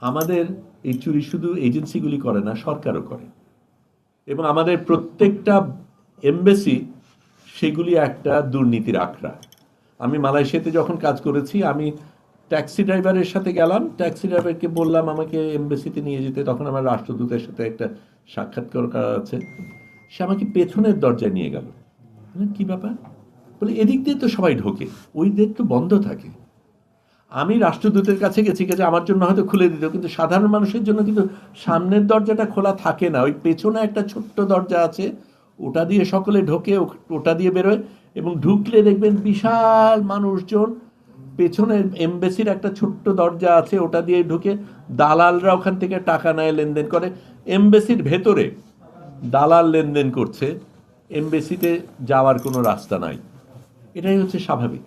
আমাদের এই চুরি শুধু এজেন্সিগুলি করে না, সরকারও করে। এবং আমাদের প্রত্যেকটা এমবেসি সেগুলি একটা দুর্নীতির আখড়া। আমি মালয়েশিয়াতে যখন কাজ করেছি, আমি ট্যাক্সি ড্রাইভারের সাথে গেলাম। ট্যাক্সি ড্রাইভারকে বললাম, আমাকে এমবেসিতে নিয়ে যেতে। তখন আমার রাষ্ট্রদূতের সাথে একটা সাক্ষাৎকার করা আছে। সে আমাকে পেছনের দরজায় নিয়ে গেল। কি ব্যাপার? বলে, এদিক দিয়ে তো সবাই ঢোকে, ওই দিক তো বন্ধ থাকে। আমি রাষ্ট্রদূতের কাছে গেছি গেছে আমার জন্য হয়তো খুলে দিত, কিন্তু সাধারণ মানুষের জন্য কিন্তু সামনের দরজাটা খোলা থাকে না। ওই পেছনে একটা ছোট্ট দরজা আছে, ওটা দিয়ে সকলে ঢোকে ওটা দিয়ে বেরোয় এবং ঢুকলে দেখবেন বিশাল মানুষজন। পেছনে এমবেসির একটা ছোট্ট দরজা আছে, ওটা দিয়ে ঢুকে দালালরা ওখান থেকে টাকা নেয়, লেনদেন করে। এমবেসির ভেতরে দালাল লেনদেন করছে, এমবেসিতে যাওয়ার কোনো রাস্তা নাই। এটাই হচ্ছে স্বাভাবিক।